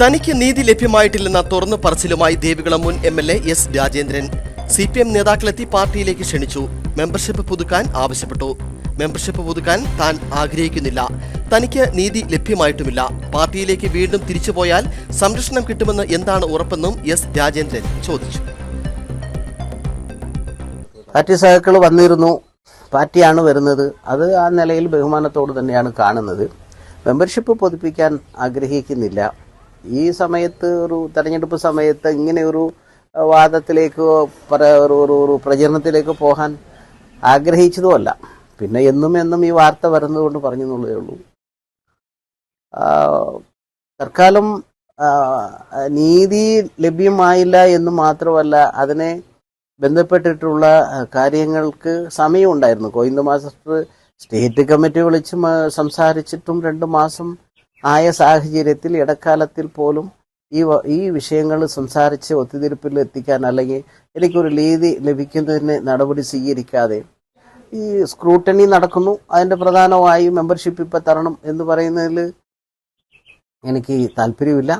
തനിക്ക് നീതി ലഭ്യമായിട്ടില്ലെന്ന തുറന്നു പറച്ചിലുമായി ദേവികുളം മുൻ M L A S Rajendran. C P M നേതാക്കളെത്തി പാർട്ടിയിലേക്ക് ക്ഷണിച്ചു. മെമ്പർഷിപ്പ് പുതുക്കാൻ ആവശ്യപ്പെട്ടു. മെമ്പർഷിപ്പ് പുതുക്കാൻ താൻ ആഗ്രഹിക്കുന്നില്ല. തനിക്ക് നീതി ലഭ്യമായിട്ടുമില്ല. പാർട്ടിയിലേക്ക് വീണ്ടും തിരിച്ചുപോയാൽ സംരക്ഷണം കിട്ടുമെന്ന് എന്താണ് ഉറപ്പെന്നും എസ് രാജേന്ദ്രൻ ചോദിച്ചു. പാർട്ടി സഹാക്കൾ വന്നിരുന്നു. പാർട്ടിയാണ് വരുന്നത്. അത് ആ നിലയിൽ ബഹുമാനത്തോട് തന്നെയാണ് കാണുന്നത്. മെമ്പർഷിപ്പ് പുതുപ്പിക്കാൻ ആഗ്രഹിക്കുന്നില്ല. ഈ സമയത്ത് ഒരു തെരഞ്ഞെടുപ്പ് സമയത്ത് ഇങ്ങനെ ഒരു വാദത്തിലേക്ക് ഒരു ഒരു പ്രചരണത്തിലേക്ക് പോകാൻ ആഗ്രഹിച്ചതുമല്ല. പിന്നെ എന്നും എന്നും ഈ വാർത്ത വരുന്നതുകൊണ്ട് പറഞ്ഞു എന്നുള്ളതേ ഉള്ളൂ തൽക്കാലം നീതി ലഭ്യമായില്ല എന്ന് മാത്രമല്ല അതിനെ ബന്ധപ്പെട്ടിട്ടുള്ള കാര്യങ്ങൾക്ക് സമയമുണ്ടായിരുന്നു. കോയിന്ദ് മാസ്റ്റർ സ്റ്റേറ്റ് കമ്മിറ്റി വിളിച്ച് സംസാരിച്ചിട്ടും രണ്ട് മാസം ആയ സാഹചര്യത്തിൽ ഇടക്കാലത്തിൽ പോലും ഈ ഈ വിഷയങ്ങൾ സംസാരിച്ച് ഒത്തുതീർപ്പിൽ എത്തിക്കാൻ അല്ലെങ്കിൽ എനിക്കൊരു നീതി ലഭിക്കുന്നതിന് നടപടി സ്വീകരിക്കാതെ ഈ സ്ക്രൂട്ടണി നടക്കുന്നു. അതിന്റെ പ്രധാനമായി മെമ്പർഷിപ്പ് ഇപ്പം തരണം എന്ന് പറയുന്നതിൽ എനിക്ക് താല്പര്യമില്ല.